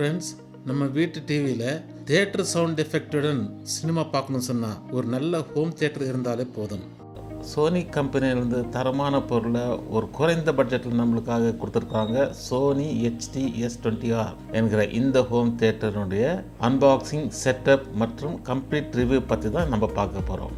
Friends நம்ம வீட்டு டிவியில் தேட்டர் சவுண்ட் எஃபெக்டுடன் சினிமா பார்க்கணும்னு சொன்னால் ஒரு நல்ல ஹோம் தேட்டர் இருந்தாலே போதும். சோனி கம்பெனியிலேருந்து தரமான பொருளை ஒரு குறைந்த பட்ஜெட்டில் நம்மளுக்காக கொடுத்துருக்காங்க Sony HD S twenty R என்கிற இந்த ஹோம் தேட்டருடைய அன்பாக்சிங் செட்டப் மற்றும் கம்ப்ளீட் ரிவ்யூ பற்றி தான் நம்ம பார்க்க போகிறோம்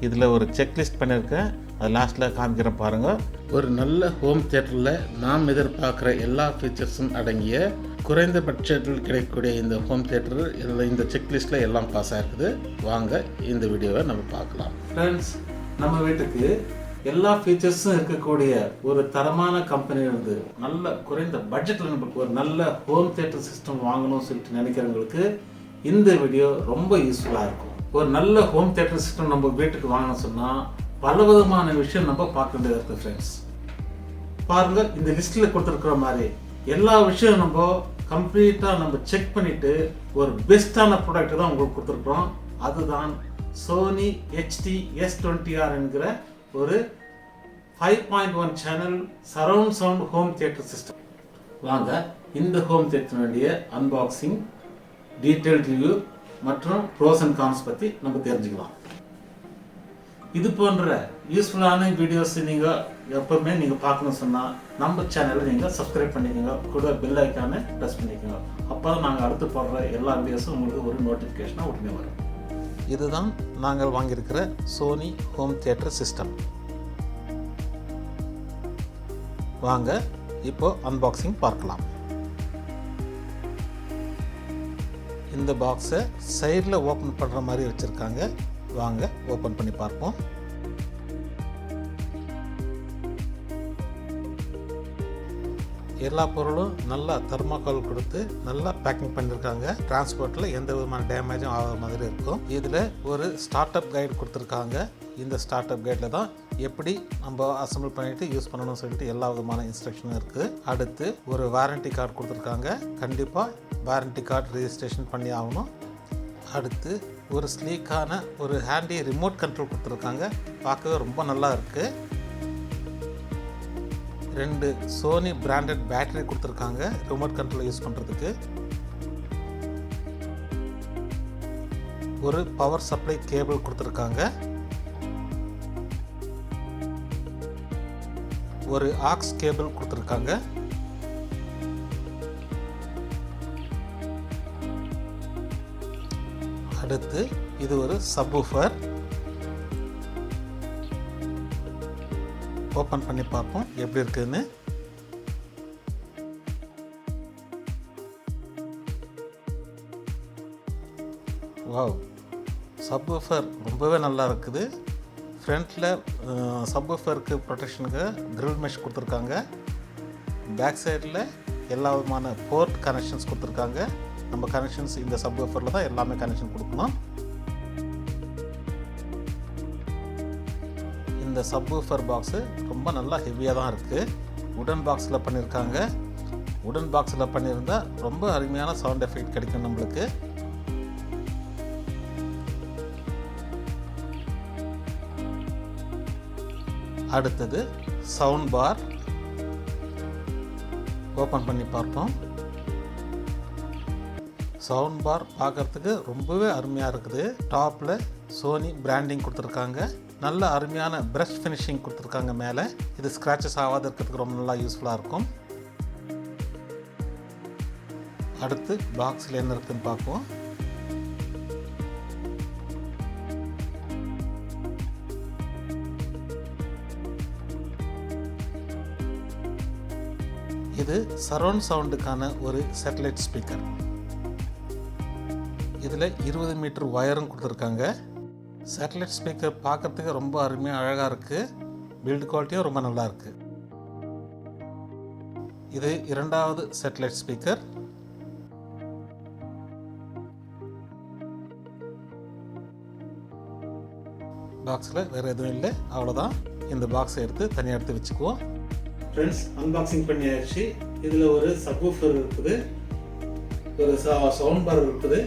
இதில் ஒரு செக்லிஸ்ட் பண்ணியிருக்கேன். அது லாஸ்ட்டில் காமிக்கிறேன் பாருங்கள் ஒரு நல்ல ஹோம் தேட்டரில் நாம் எதிர்பார்க்குற எல்லா ஃபீச்சர்ஸும் அடங்கிய குறைந்த பட்ஜெட்டில் கிடைக்கக்கூடிய இந்த ஹோம் தியேட்டர் இதில் இந்த செக்லிஸ்ட்டில் எல்லாம் பாஸ் ஆகிருக்குது வாங்க இந்த வீடியோவை நம்ம பார்க்கலாம். ஃப்ரெண்ட்ஸ் நம்ம வீட்டுக்கு எல்லா ஃபீச்சர்ஸும் இருக்கக்கூடிய ஒரு தரமான கம்பெனி இருந்து நல்ல குறைந்த பட்ஜெட்டில் நமக்கு ஒரு நல்ல ஹோம் தியேட்டர் சிஸ்டம் வாங்கணும்னு சொல்லிட்டு நினைக்கிறவங்களுக்கு இந்த வீடியோ ரொம்ப யூஸ்ஃபுல்லாக இருக்கும். ஒரு நல்ல ஹோம் தியேட்டர் சிஸ்டம் நம்ம வீட்டுக்கு வாங்கணும் சொன்னால் பல விதமான விஷயம் நம்ம பார்க்க வேண்டியது இருக்குது ஃப்ரெண்ட்ஸ் பாருங்கள் இந்த லிஸ்ட்டில் கொடுத்துருக்குற மாதிரி எல்லா விஷயம் நம்ம கம்ப்ளீட்டாக நம்ம செக் பண்ணிவிட்டு ஒரு பெஸ்ட்டான ப்ராடக்ட் தான் உங்களுக்கு கொடுத்துருக்குறோம். அதுதான் Sony HD S twenty R என்கிற ஒரு five point one channel surround sound home theatre system வாங்க இந்த ஹோம் தியேட்டருடைய அன்பாக்சிங் டீட்டெயில் ரிவ்யூ மற்றும் ப்ரோஸ் அண்ட் கான்ஸ் பற்றி நம்ம தெரிஞ்சுக்கலாம். இது போன்ற யூஸ்ஃபுல்லான வீடியோஸ் நீங்கள் எப்பவுமே நீங்கள் பார்க்கணும் சொன்னால் நம்ம சேனலை நீங்கள் சப்ஸ்கிரைப் பண்ணிக்கோங்க. கூட பெல் ஐக்கானை ப்ரெஸ் பண்ணிக்கோங்க. அப்போ தான் நாங்கள் அடுத்து போடுற எல்லா வீடியோஸும் உங்களுக்கு ஒரு நோட்டிஃபிகேஷனாக உடனே வரும். இதுதான் நாங்கள் வாங்கியிருக்கிற சோனி ஹோம் தியேட்டர் சிஸ்டம் வாங்க இப்போ அன்பாக்சிங் பார்க்கலாம். இந்த பாக்ஸை சைடில் ஓப்பன் பண்ணுற மாதிரி வச்சுருக்காங்க. வாங்க ஓப்பன் பண்ணி பார்ப்போம். எல்லா பொருளும் நல்லா தெர்மாக்கால் கொடுத்து நல்லா பேக்கிங் பண்ணியிருக்காங்க டிரான்ஸ்போர்ட்டில் எந்த விதமான டேமேஜும் ஆகாத மாதிரி இருக்கும். இதில் ஒரு ஸ்டார்ட் அப் கைடு கொடுத்துருக்காங்க. இந்த ஸ்டார்ட் அப் கைடில் தான் எப்படி நம்ம அசம்பிள் பண்ணிவிட்டு யூஸ் பண்ணணும்னு சொல்லிட்டு எல்லா விதமான இன்ஸ்ட்ரக்ஷனும் இருக்குது அடுத்து ஒரு வாரண்டி கார்டு கொடுத்துருக்காங்க. கண்டிப்பாக வாரண்டி கார்டு ரிஜிஸ்ட்ரேஷன் பண்ணி ஆகணும். அடுத்து ஒரு ஸ்லீக்கான ஒரு ஹேண்டி ரிமோட் கண்ட்ரோல் கொடுத்துருக்காங்க. பார்க்கவே ரொம்ப நல்லா இருக்குது ரெண்டு சோனி பிராண்டட் பேட்டரி கொடுத்துருக்காங்க ரிமோட் கண்ட்ரோல் யூஸ் பண்ணுறதுக்கு ஒரு பவர் சப்ளை கேபிள் கொடுத்துருக்காங்க. ஒரு ஆக்ஸ் கேபிள் கொடுத்துருக்காங்க. அடுத்து இது ஒரு சப்வூஃபர் ஓப்பன் பண்ணி பார்ப்போம் எப்படி இருக்குதுன்னு வாவ் சப்வூஃபர் ரொம்பவே நல்லா இருக்குது. ஃப்ரண்ட்டில் சப்வூஃபருக்கு ப்ரொடெக்ஷனுக்கு கிரில் மெஷ் கொடுத்துருக்காங்க. பேக் சைடில் எல்லா விதமான போர்ட் கனெக்ஷன்ஸ் கொடுத்துருக்காங்க. நம்ம கனெக்ஷன்ஸ் இந்த சப்வூஃபரில் தான் எல்லாமே கனெக்ஷன் கொடுக்கணும். இந்த சப்வூஃபர் பாக்ஸு ரொம்ப நல்லா ஹெவியாக தான் இருக்குது உடன் பாக்ஸில் பண்ணியிருக்காங்க உடன் பாக்ஸில் பண்ணியிருந்தால் ரொம்ப அருமையான சவுண்ட் எஃபெக்ட் கிடைக்கும் நம்மளுக்கு. அடுத்தது சவுண்ட் பார் ஓப்பன் பண்ணி பார்ப்போம். சவுண்ட் பார் பார்க்குறதுக்கு ரொம்பவே அருமையாக இருக்குது. டாப்பில் சோனி பிராண்டிங் கொடுத்துருக்காங்க. நல்ல அருமையான ப்ரஷ் ஃபினிஷிங் கொடுத்துருக்காங்க மேலே. இது ஸ்க்ராச்சஸ் ஆகாத இருக்கிறதுக்கு ரொம்ப நல்லா யூஸ்ஃபுல்லாக இருக்கும். அடுத்து பாக்ஸில் என்ன இருக்குதுன்னு பார்ப்போம். இது சரௌண்ட் சவுண்டுக்கான ஒரு சேட்டலைட் ஸ்பீக்கர் இதில் இருபது மீட்டர் ஒயரும் கொடுத்துருக்காங்க. சேட்டலைட் ஸ்பீக்கர் பார்க்கறதுக்கு ரொம்ப அருமையாக அழகாக இருக்குது பில்டு குவாலிட்டியும் ரொம்ப நல்லா இருக்குது இது இரண்டாவது சேட்டலைட் ஸ்பீக்கர் பாக்ஸில் வேறு எதுவும் இல்லை. அவ்வளோதான் இந்த பாக்ஸை எடுத்து தனியாக எடுத்து வச்சுக்குவோம். ஃப்ரெண்ட்ஸ் அன்பாக்சிங் பண்ணியாச்சு. இதில் ஒரு சப்வூஃபர் இருக்குது. ஒரு சவுண்ட் பார் இருக்குது.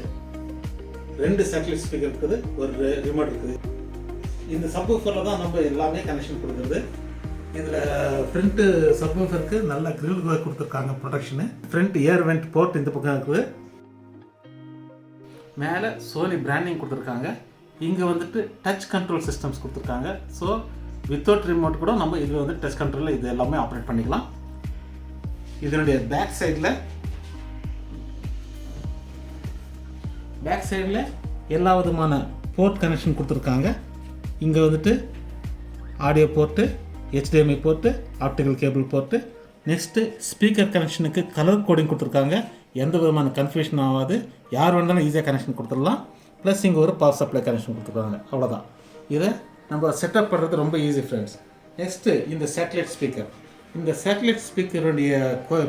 ரெண்டு சேட்டலைட் ஸ்பீக்கர் இருக்குது ஒரு ரிமோட் இருக்குது. இந்த சப்வூஃபரில் தான் நம்ம எல்லாமே கனெக்ஷன் கொடுக்குறது. இதில் ஃப்ரண்ட்டு சப்வூஃபருக்கு நல்ல கிரில் கொடுத்துருக்காங்க production front air vent port இந்த பக்கம் இருக்குது. மேலே சோனி பிராண்டிங் கொடுத்துருக்காங்க. இங்கே வந்துட்டு டச் கண்ட்ரோல் சிஸ்டம்ஸ் கொடுத்துருக்காங்க. ஸோ வித்தவுட் ரிமோட் கூட நம்ம இதில் வந்து டச் கண்ட்ரோலில் இது எல்லாமே ஆப்ரேட் பண்ணிக்கலாம். இதனுடைய பேக் சைடில் பேக் சைடில் எல்லா விதமான போர்ட் கனெக்ஷன் கொடுத்துருக்காங்க. இங்கே வந்துட்டு audio port HDMI port optical cable port next speaker கனெக்ஷனுக்கு colour coding கொடுத்துருக்காங்க. எந்த விதமான கன்ஃபியூஷன் ஆகாது. யார் வேணாலும் ஈஸியாக கனெக்ஷன் கொடுத்துடலாம். ப்ளஸ் இங்கே ஒரு பவர் சப்ளை கனெக்ஷன் கொடுத்துருக்காங்க. அவ்வளோதான் இதை நம்ம செட்டப் பண்ணுறது ரொம்ப ஈஸி ஃப்ரெண்ட்ஸ் நெக்ஸ்ட்டு இந்த சேட்டலைட் ஸ்பீக்கர் இந்த சேட்டலைட் ஸ்பீக்கருடைய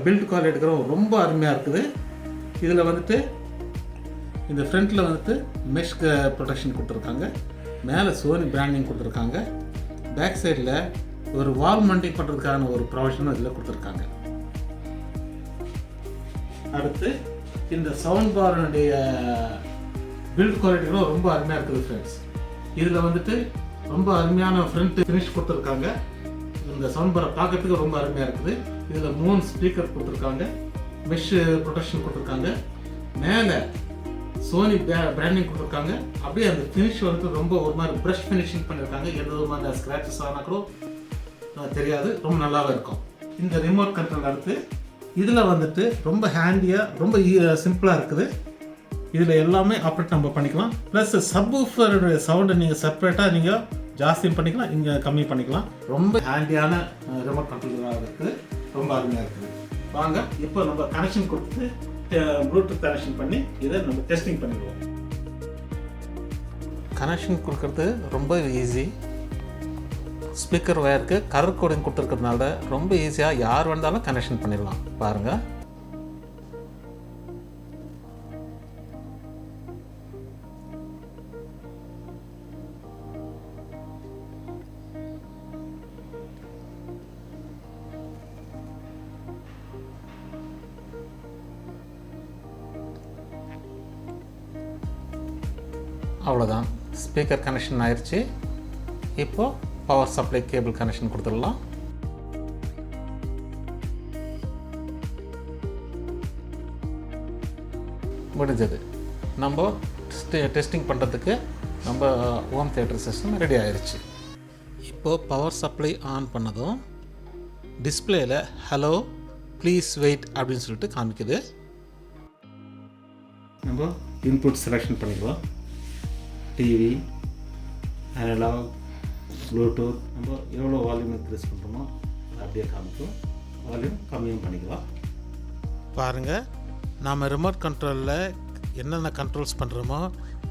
பில்ட் குவாலிட்டி ரொம்ப அருமையாக இருக்குது. இதில் வந்துட்டு இந்த ஃப்ரண்ட்டில் வந்துட்டு மெஷ் ப்ரொடெக்ஷன் கொடுத்துருக்காங்க. மேலே சோனி பிராண்டிங் கொடுத்துருக்காங்க. பேக் சைடில் ஒரு வால் மண்டிங் பண்ணுறதுக்கான ஒரு ப்ரொவிஷனும் இதில் கொடுத்துருக்காங்க. அடுத்து இந்த சவுண்ட் பாரனுடைய பில்ட் குவாலிட்டிகளும் ரொம்ப அருமையாக இருக்குது ஃப்ரெண்ட்ஸ் இதில் வந்துட்டு ரொம்ப அருமையான ஃப்ரண்ட் ஃபினிஷ் கொடுத்துருக்காங்க. இந்த சவுண்ட் பாரை பார்க்கறதுக்கு ரொம்ப அருமையாக இருக்குது. இதில் மூணு ஸ்பீக்கர் கொடுத்துருக்காங்க. மெஷ் ப்ரொடெக்ஷன் கொடுத்துருக்காங்க. மேலே சோனி பிராண்டிங் கொடுத்துருக்காங்க. அப்படியே அந்த ஃபினிஷ் வந்து ரொம்ப ஒரு மாதிரி ப்ரஷ் ஃபினிஷிங் பண்ணியிருக்காங்க எந்த விதமான ஸ்க்ராச்சஸ் ஆனால் கூட தெரியாது. ரொம்ப நல்லாவே இருக்கும். இந்த ரிமோட் கண்ட்ரோல் அடுத்து இதில் வந்துட்டு ரொம்ப ஹேண்டியாக ரொம்ப e-, சிம்பிளாக இருக்குது. இதில் எல்லாமே ஆப்ரேட் நம்ம பண்ணிக்கலாம். ப்ளஸ் சப்வூஃபருடைய சவுண்டை நீங்கள் செப்பரேட்டாக நீங்கள் ஜாஸ்தியும் பண்ணிக்கலாம் இங்கே கம்மி பண்ணிக்கலாம். ரொம்ப ஹேண்டியான ரிமோட் கண்ட்ரோலாக இருக்குது. ரொம்ப அருமையாக இருக்குது. வாங்க இப்போ நம்ம கனெக்ஷன் கொடுத்து ப்ளூடூத் கனெக்ஷன் பண்ணி இதை நம்ம டெஸ்டிங் பண்ணிடுவோம். கனெக்ஷன் கொடுக்கறது ரொம்ப ஈஸி ஸ்பீக்கர் ஒயருக்கு கலர் கோடிங் கொடுத்துருக்கறதுனால ரொம்ப ஈஸியாக யார் வேணாலும் கனெக்ஷன் பண்ணிடலாம். பாருங்கள் அவ்வளோதான் ஸ்பீக்கர் கனெக்ஷன் ஆயிடுச்சு இப்போது பவர் சப்ளை கேபிள் கனெக்ஷன் கொடுத்துடலாம். முடிஞ்சது. நம்ம டெஸ்டிங் பண்ணுறதுக்கு நம்ம ஹோம் தேட்டர் சிஸ்டம் ரெடி ஆயிடுச்சு இப்போது பவர் சப்ளை ஆன் பண்ணதும் டிஸ்பிளேயில் ஹலோ ப்ளீஸ் வெயிட் அப்படின்னு சொல்லிட்டு காமிக்குது. நம்ம இன்புட் செலெக்ஷன் பண்ணிக்கலாம். டிவி அனலாக் ப்ளூடூத் நம்ம எவ்வளோ வால்யூம் இன்க்ரீஸ் பண்ணுறோமோ அப்படியே காமிக்கும் வால்யூம் கம்மியும் பண்ணிக்கலாம். பாருங்கள் நாம் ரிமோட் கண்ட்ரோலில் என்னென்ன கண்ட்ரோல்ஸ் பண்ணுறோமோ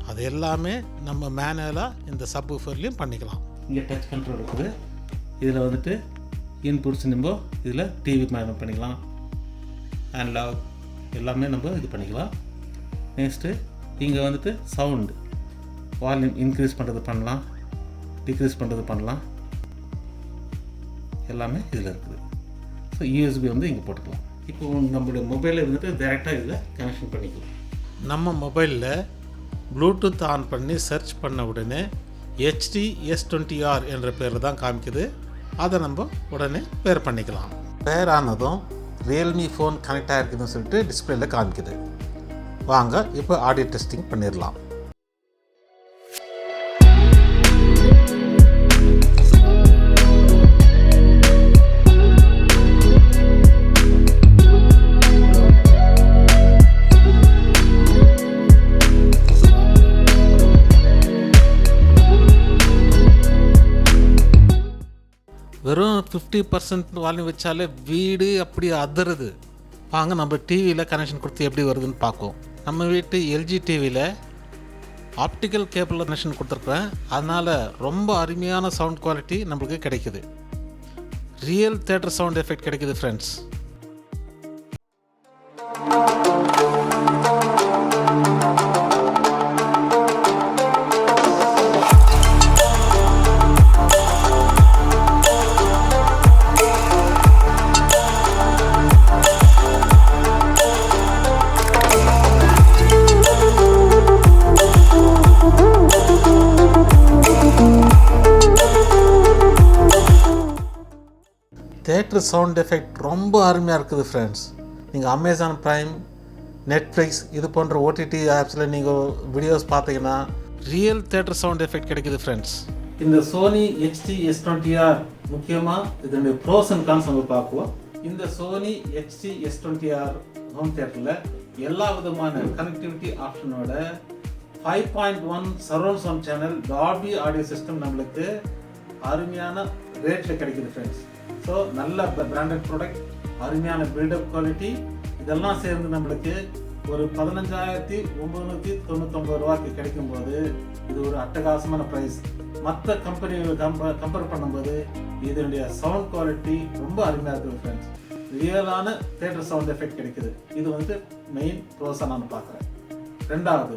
அது எல்லாமே நம்ம மேனுவலாக இந்த சப் ஊஃபர்லேயும் பண்ணிக்கலாம். இங்கே டச் கண்ட்ரோல் இருக்குது. இதில் வந்துட்டு இன்புட்ஸ் நம்ம இதில் டிவி மேனு பண்ணிக்கலாம். அனலாக் எல்லாமே நம்ம இது பண்ணிக்கலாம். நெக்ஸ்ட்டு இங்கே வந்துட்டு சவுண்டு வால்யூம் இன்க்ரீஸ் பண்ணுறது பண்ணலாம் டிக்ரீஸ் பண்ணுறது பண்ணலாம். எல்லாமே இதில் இருக்குது. ஸோ யூஎஸ்பி வந்து இங்கே போட்டுக்கலாம். இப்போ நம்மளுடைய மொபைலில் இருந்துட்டு டேரெக்டாக இதில் கனெக்ஷன் பண்ணிக்கலாம். நம்ம மொபைலில் ப்ளூடூத் ஆன் பண்ணி சர்ச் பண்ண உடனே ஹெச்டி எஸ் டுவெண்ட்டி ஆர் என்ற பேரில் தான் காமிக்குது. அதை நம்ம உடனே பேர் பண்ணிக்கலாம். பேர் ஆனதும் ரியல்மி ஃபோன் கனெக்ட் ஆகிருக்குதுன்னு சொல்லிட்டு டிஸ்பிளேல காமிக்குது. வாங்க இப்போ ஆடியோ டெஸ்டிங் பண்ணிடலாம். ஃபிஃப்டி பர்சன்ட் வால்யூம் வச்சாலே வீடு அப்படி அதிருது. வாங்க நம்ம டிவியில் கனெக்ஷன் கொடுத்து எப்படி வருதுன்னு பார்ப்போம் நம்ம வீட்டு எல்ஜி டிவியில் ஆப்டிக்கல் கேபிள் கனெக்ஷன் கொடுத்துருக்குறேன். அதனால் ரொம்ப அருமையான சவுண்ட் குவாலிட்டி நம்மளுக்கு கிடைக்குது. ரியல் தேட்டர் சவுண்ட் எஃபெக்ட் கிடைக்குது ஃப்ரெண்ட்ஸ் தேட்டர் சவுண்ட் எஃபெக்ட் ரொம்ப அருமையாக இருக்குது ஃப்ரெண்ட்ஸ் நீங்கள் அமேசான் ப்ரைம் நெட்ஃப்ளிக்ஸ் இது போன்ற ஓடிடி ஆப்ஸில் நீங்கள் வீடியோஸ் பார்த்தீங்கன்னா ரியல் தேட்டர் சவுண்ட் எஃபெக்ட் கிடைக்குது ஃப்ரெண்ட்ஸ் இந்த Sony HD S twenty R முக்கியமாக இதனுடைய ப்ரோஸ் அண்ட் கான்ஸ் நம்ம பார்க்குவோம் இந்த Sony HD S twenty R home தேட்டரில் எல்லா விதமான connectivity ஆப்ஷனோட five point one surround sound channel Dolby audio system நம்மளுக்கு அருமையான ரேட்டில் கிடைக்குது ஃப்ரெண்ட்ஸ் ஸோ நல்ல பிராண்டட் ப்ராடக்ட் அருமையான பில்டப் குவாலிட்டி இதெல்லாம் சேர்ந்து நம்மளுக்கு ஒரு பதினஞ்சாயிரத்தி ஒம்பதுநூற்றி தொண்ணூத்தொம்பது ரூபாய்க்கு கிடைக்கும்போது இது ஒரு அட்டகாசமான ப்ரைஸ் மற்ற கம்பெனி கம்ப கம்பேர் பண்ணும்போது இதனுடைய சவுண்ட் குவாலிட்டி ரொம்ப அருமையாக இருக்குது ஃப்ரெண்ட்ஸ் ரியலான தேட்டர் சவுண்ட் எஃபெக்ட் கிடைக்குது. இது வந்து மெயின் ப்ரோஸாக நான் பார்க்குறேன். ரெண்டாவது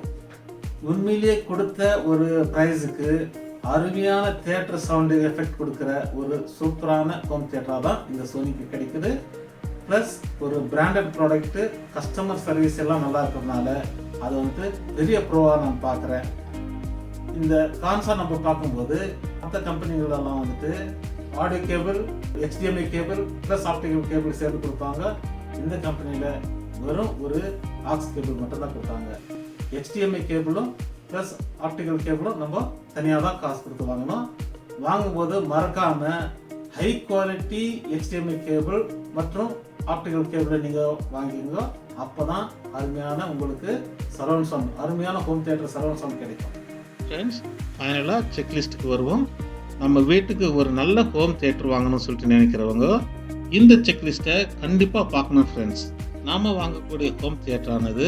உண்மையிலேயே கொடுத்த ஒரு ப்ரைஸுக்கு அருமையான தேட்டர் சவுண்டு எஃபெக்ட் கொடுக்குற ஒரு சூப்பரான ஹோம் தேட்டராக தான் இந்த சோனிக்கு கிடைக்குது. ப்ளஸ் ஒரு பிராண்டட் ப்ராடக்ட்டு கஸ்டமர் சர்வீஸ் எல்லாம் நல்லா இருக்கிறதுனால அது வந்து பெரிய ப்ரோவாக நான் பார்க்குறேன். இந்த கான்சா நம்ம பார்க்கும்போது மற்ற கம்பெனிகளெல்லாம் வந்துட்டு audio cable HDMI cable plus optical cable சேர்த்து கொடுப்பாங்க. இந்த கம்பெனியில் வெறும் ஒரு ஆக்ஸ் கேபிள் மட்டும் தான் கொடுத்தாங்க ஹெச்டிஎம்ஐ கேபிளும் ப்ளஸ் ஆப்டிகல் கேபிளும் நம்ம தனியாக தான் காசு கொடுத்து வாங்கணும். வாங்கும்போது மறக்காம ஹை குவாலிட்டி HDMI கேபிள் மற்றும் ஆப்டிகல் கேபிளை நீங்கள் வாங்கிங்க அப்போ தான் அருமையான உங்களுக்கு சரௌண்ட் சவுண்ட் அருமையான ஹோம் தியேட்டர் சரௌண்ட் சவுண்ட் கிடைக்கும். ஃப்ரெண்ட்ஸ் ஃபைனலாக செக்லிஸ்ட்டுக்கு வருவோம். நம்ம வீட்டுக்கு ஒரு நல்ல ஹோம் தியேட்டர் வாங்கணும்னு சொல்லிட்டு நினைக்கிறவங்க இந்த செக்லிஸ்ட்டை கண்டிப்பாக பார்க்கணும் ஃப்ரெண்ட்ஸ் நாம் வாங்கக்கூடிய ஹோம் தியேட்டரானது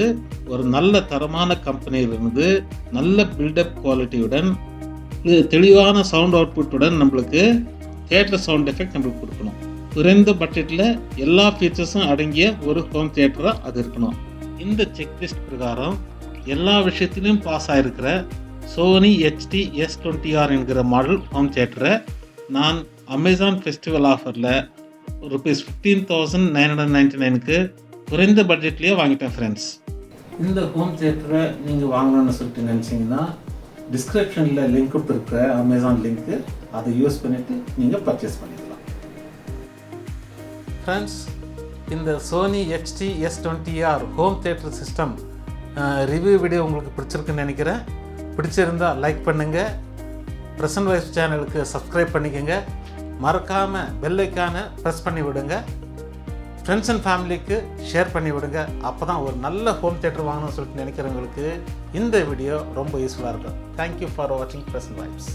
ஒரு நல்ல தரமான கம்பெனியிலிருந்து நல்ல பில்டப் குவாலிட்டியுடன் தெளிவான சவுண்ட் அவுட்புட்டுடன் நம்மளுக்கு தேட்டர் சவுண்ட் எஃபெக்ட் நம்மளுக்கு கொடுக்கணும். குறைந்த பட்ஜெட்டில் எல்லா ஃபீச்சர்ஸும் அடங்கிய ஒரு ஹோம் தியேட்டராக அது இருக்கணும். இந்த செக்லிஸ்ட் பிரகாரம் எல்லா விஷயத்திலையும் pass ஆகிருக்கிற Sony HD S twenty R என்கிற மாடல் ஹோம் தியேட்டரை நான் அமேசான் ஃபெஸ்டிவல் ஆஃபரில் rupees fifteen thousand nine hundred ninety நைனுக்கு குறைந்த பட்ஜெட்லேயே வாங்கிட்டேன் ஃப்ரெண்ட்ஸ் இந்த ஹோம் தியேட்டரை நீங்கள் வாங்கணும்னு சொல்லிட்டு நினச்சிங்கன்னா டிஸ்கிரிப்ஷனில் லிங்க் கொடுத்துருக்க அமேசான் லிங்க்கு அதை யூஸ் பண்ணிவிட்டு நீங்கள் பர்ச்சேஸ் பண்ணிக்கலாம். ஃப்ரெண்ட்ஸ் இந்த Sony HD S twenty R home theatre system review video உங்களுக்கு பிடிச்சிருக்குன்னு நினைக்கிறேன். பிடிச்சிருந்தா லைக் பண்ணுங்கள் ப்ரெசன்ட் வைஸ் சேனலுக்கு சப்ஸ்கிரைப் பண்ணிக்கோங்க. மறக்காமல் பெல்லைக்கான ப்ரெஸ் பண்ணி விடுங்க. ஃப்ரெண்ட்ஸ் அண்ட் ஃபேமிலிக்கு ஷேர் பண்ணி விடுங்க. அப்போ தான் ஒரு நல்ல ஹோம் தேட்டர் வாங்கணும்னு சொல்லிட்டு நினைக்கிறவங்களுக்கு இந்த வீடியோ ரொம்ப யூஸ்ஃபுல்லாக இருக்கும். தேங்க்யூ ஃபார் வாட்சிங் ப்ரெசன்ட் வைப்ஸ்